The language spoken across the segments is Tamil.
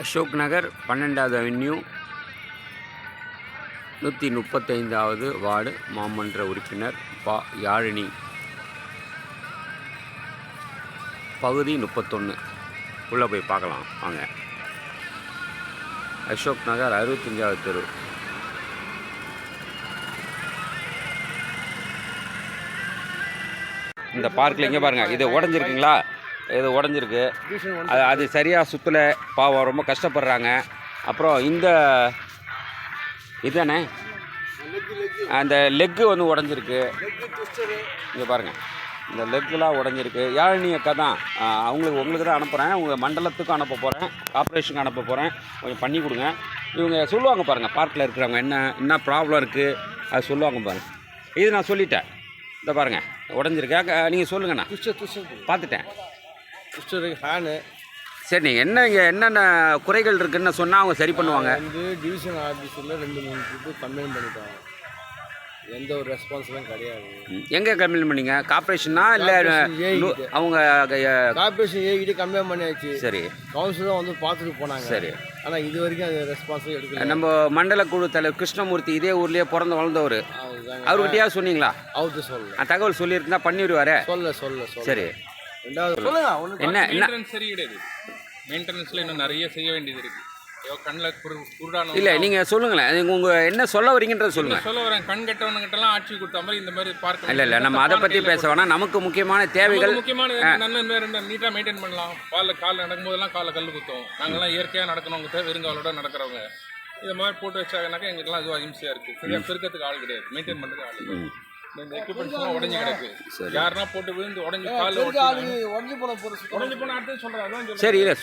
அசோக் நகர் பன்னெண்டாவது அவென்யூ நூற்றி முப்பத்தைந்தாவது வார்டு மாமன்ற உறுப்பினர் பா. யாழினி. பகுதி முப்பத்தொன்று உள்ளே போய் பார்க்கலாம். வாங்க. அசோக் நகர் அறுபத்தஞ்சாவது தெரு. இந்த பார்க்கில் இங்கே பாருங்கள் இது உடஞ்சிருக்குங்களா? இது உடஞ்சிருக்கு. அது அது சரியாக சுற்றலை பாவம் ரொம்ப கஷ்டப்படுறாங்க. அப்புறம் இந்த இதுதானே? அந்த லெக்கு வந்து உடஞ்சிருக்கு. இங்கே பாருங்கள் இந்த லெக்குலாம் உடஞ்சிருக்கு. யாழினி அக்கா தான். அவங்களுக்கு உங்களுக்கு தான் அனுப்புகிறேன் உங்கள் மண்டலத்துக்கும் அனுப்ப போகிறேன் கார்ப்பரேஷனுக்கு அனுப்ப போகிறேன் கொஞ்சம் பண்ணி கொடுங்க. இவங்க சொல்லுவாங்க பாருங்கள் பார்க்கில் இருக்கிறவங்க என்ன என்ன ப்ராப்ளம் இருக்குது அது சொல்லுவாங்க பாருங்கள் இது நான் சொல்லிட்டேன். இந்த பாருங்கள் உடஞ்சிருக்கா. நீங்கள் சொல்லுங்கண்ணா. பார்த்துட்டேன். துஷ்டர் ஃபேனு சரி நீங்கள் என்ன இங்கே என்னென்ன குறைகள் இருக்குன்னு சொன்னால் அவங்க சரி பண்ணுவாங்க. வந்து டிவிஷன் ஆஃபீஸில் ரெண்டு மூணு பேருக்கு கம்ப்ளைண்ட் பண்ணிட்டாங்க. எந்த ஒரு ரெஸ்பான்ஸும் கிடையாது. எங்கே கம்ப்ளைண்ட் பண்ணீங்க? கார்ப்பரேஷனா இல்லை. அவங்க கார்பரேஷன் ஏகிட்ட கம்ப்ளைண்ட் பண்ணியாச்சு. சரி. கவுன்சிலரும் வந்து பார்த்துட்டு போனாங்க. சரி. ஆனால் இது வரைக்கும் அந்த ரெஸ்பான்ஸும் எடுக்கல. நம்ம மண்டல குழு தலைவர் கிருஷ்ணமூர்த்தி இதே ஊர்லேயே பிறந்து வளர்ந்தவர். அவர்கிட்டயா சொன்னீங்களா? அவுத்து சொல்லல. தகவல் சொல்லியிருந்தா பண்ணிவிடுவாரே சொல்ல சொல்ல சொல்ல சரி. ரெண்டாவது சொல்லுங்க. ஒன்று என்ன என்ன சரி கிடையாது. மெயின்டெனன்ஸில் இன்னும் நிறைய செய்ய வேண்டியது இருக்கு. ஐயோ கண்ணில் குரு குருடான இல்லை நீங்கள் சொல்லுங்களேன். உங்கள் என்ன சொல்ல வரீங்கன்றத சொல்லுங்கள் சொல்ல வரேன்? கண் கெட்டவனுங்கிட்டலாம் ஆட்சி கொடுத்த மாதிரி இந்த மாதிரி பார்க்க இல்லை இல்லை நம்ம அதை பற்றி பேச வேணாம். நமக்கு முக்கியமான தேவைகள் முக்கியமான நல்ல நீட்டாக மெயின்டைன் பண்ணலாம். காலில் காலில் நடக்கும்போதெல்லாம் காலில் கல் குத்தும் நாங்கள்லாம் இயற்கையாக நடக்கணுங்க தேவை வெறுங்காலோட நடக்கிறவங்க. இதை மாதிரி போட்டு வச்சாங்கனாக்கா எங்களுக்குலாம் அதுவும் அஹிம்சையாக இருக்குது சரியாக பெருக்கிறதுக்கு ஆள் கிடையாது. மெயின்டைன் பண்ணுறதுக்கு ஆள் இல்லை இந்த எக்யூப்மெண்ட்ஸ்லாம் உடஞ்சி கிடக்கு. யாருன்னா போட்டு விழுந்து உடஞ்சி காலில் உடஞ்சி போன பொருள் உடஞ்சி போன அடுத்து சொல்கிறேன் அதான் சொல்றேன். சரி இல்லை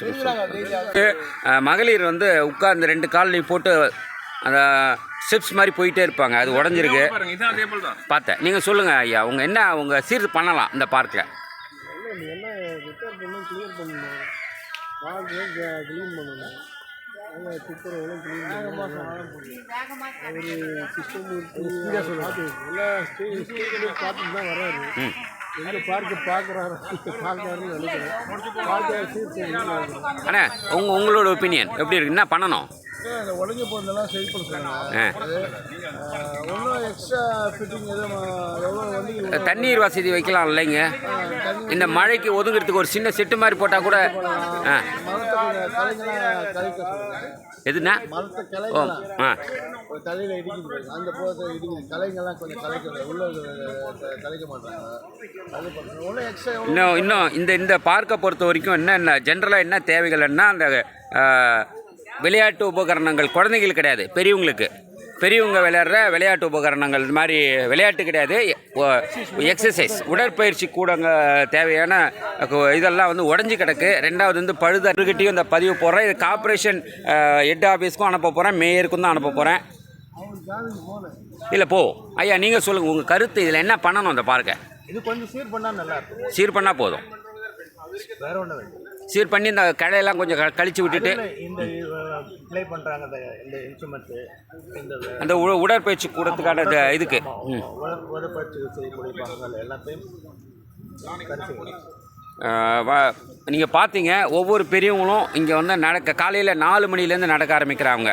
மகளிர் வந்து உட்கார்ந்து ரெண்டு கால்லையும் போட்டு அந்த ஸ்டெப்ஸ் மாதிரி போயிட்டே இருப்பாங்க. அது உடஞ்சிருக்கு. பாருங்க இதான் அதே போல் தான். பார்த்தேன். நீங்கள் சொல்லுங்கள் ஐயா. உங்க என்ன உங்க சீர் பண்ணலாம் இந்த பார்க்கில் என்ன ரிப்பேர் பண்ணணும் கிளியர் பண்ணணும். பார்க்கு க்ளீன் பண்ணணும். க்ளீன் பண்ணணும் ஒரு சிஸ்டம் பார்த்து எல்லா ஸ்டேஜ் பார்த்துட்டு தான் வர்றாரு ம். எங்கே பார்க்க பார்க்குறாரு பார்க்குறாருன்னு நினைக்கிறேன் அண்ணா உங்க உங்களோட ஒப்பீனியன் எப்படி இருக்கு? என்ன பண்ணணும்? உடஞ்சி போனதெல்லாம் சரி ஒன்றும் எக்ஸ்ட்ரா ஃபிட்டிங் எதுவும் தண்ணீர் வசதி வைக்கலாம் இல்லைங்க. இந்த மழைக்கு ஒதுங்கிறதுக்கு ஒரு சின்ன செட்டு மாதிரி போட்டால் கூட ஆ. மரத்தை ஓ ஆ. தலையில் இடிக்குது. அந்த போதை இடிக்குது கலைங்கெல்லாம் கொஞ்சம் கலைக்க உள்ள கலைக்க மாட்டாங்க. இன்னும் இன்னும் இந்த இந்த பார்க்கை பொறுத்த வரைக்கும் என்னென்ன ஜென்ரலாக என்ன தேவைகள்னா அந்த விளையாட்டு உபகரணங்கள் குழந்தைகள் கிடையாது பெரியவங்களுக்கு. பெரியவங்க விளையாடுற விளையாட்டு உபகரணங்கள் இது மாதிரி விளையாட்டு கிடையாது. எக்ஸசைஸ் உடற்பயிற்சி கூடங்க தேவையான இதெல்லாம் வந்து உடஞ்சி கிடக்கு. ரெண்டாவது வந்து பழுதருக்கிட்டையும் இந்த பதிவு போடுறேன். இது கார்ப்பரேஷன் ஹெட் ஆஃபீஸ்க்கும் அனுப்ப போகிறேன் மேயருக்கும் தான் அனுப்ப போகிறேன் இல்லை போ. ஐயா நீங்கள் சொல்லுங்கள் உங்கள் கருத்து இதில் என்ன பண்ணணும் அந்த பார்க்கை? இது கொஞ்சம் சீர் பண்ணால் நல்லா இருக்கும். சீர் பண்ணால் போதும். வேற ஒன்றும் சீர் பண்ணி இந்த கடையெல்லாம் கொஞ்சம் கழிச்சு விட்டுட்டு இந்த ப்ளே பண்ணுறாங்க இந்த இன்ஸ்ட்ருமெண்ட்டு இந்த அந்த உ- உடற்பயிற்சி கூடத்துக்கான இதுக்கு. உடற்பயிற்சி செய்யக்கூடிய எல்லாத்தையும் நீங்கள் பார்த்தீங்க ஒவ்வொரு பெரியவங்களும் இங்கே வந்து நடக்க காலையில் நாலு மணிலேருந்து நடக்க ஆரம்பிக்கிறாங்க.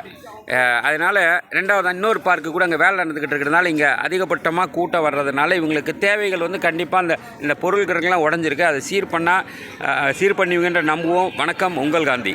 அதனால் ரெண்டாவது இன்னொரு பார்க்கு கூட அங்கே வேலை நடந்துக்கிட்டு இருக்கிறதுனால இங்கே அதிகபட்சமாக கூட்டம் வர்றதுனால இவங்களுக்கு தேவைகள் வந்து கண்டிப்பாக அந்த இந்த பொருள்கிறங்கெல்லாம் உடஞ்சிருக்கு. அதை சீர் பண்ணால் சீர் பண்ணுவீங்கன்ற நம்புவோம். வணக்கம் உங்கள் காந்தி.